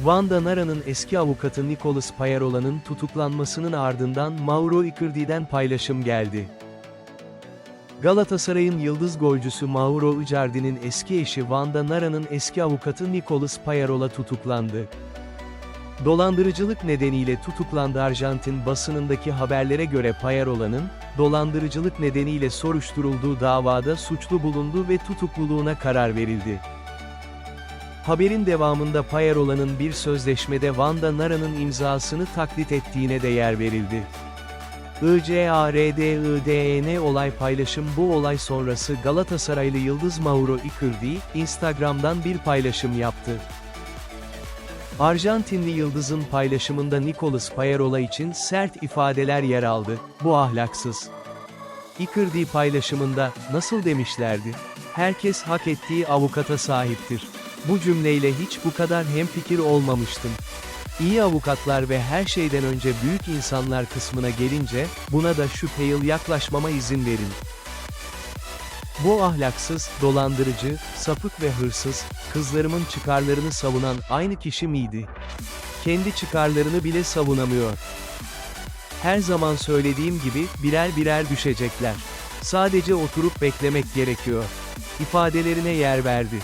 Wanda Nara'nın eski avukatı Nicholas Payarola'nın tutuklanmasının ardından Mauro Icardi'den paylaşım geldi. Galatasaray'ın yıldız golcüsü Mauro Icardi'nin eski eşi Wanda Nara'nın eski avukatı Nicholas Payarola tutuklandı. Dolandırıcılık nedeniyle tutuklandı Arjantin basınındaki haberlere göre Payarola'nın, dolandırıcılık nedeniyle soruşturulduğu davada suçlu bulundu ve tutukluluğuna karar verildi. Haberin devamında Payarola'nın bir sözleşmede Wanda Nara'nın imzasını taklit ettiğine de yer verildi. ICARDIDN olay paylaşım Bu olay sonrası Galatasaraylı Yıldız Mauro Icardi, Instagram'dan bir paylaşım yaptı. Arjantinli Yıldız'ın paylaşımında Nicolas Payarola için sert ifadeler yer aldı, bu ahlaksız. Icardi paylaşımında, nasıl demişlerdi? Herkes hak ettiği avukata sahiptir. Bu cümleyle hiç bu kadar hemfikir olmamıştım. İyi avukatlar ve her şeyden önce büyük insanlar kısmına gelince, buna da şüpheli yaklaşmama izin verin. Bu ahlaksız, dolandırıcı, sapık ve hırsız, kızlarımın çıkarlarını savunan aynı kişi miydi? Kendi çıkarlarını bile savunamıyor. Her zaman söylediğim gibi, birer birer düşecekler. Sadece oturup beklemek gerekiyor. İfadelerine yer verdi.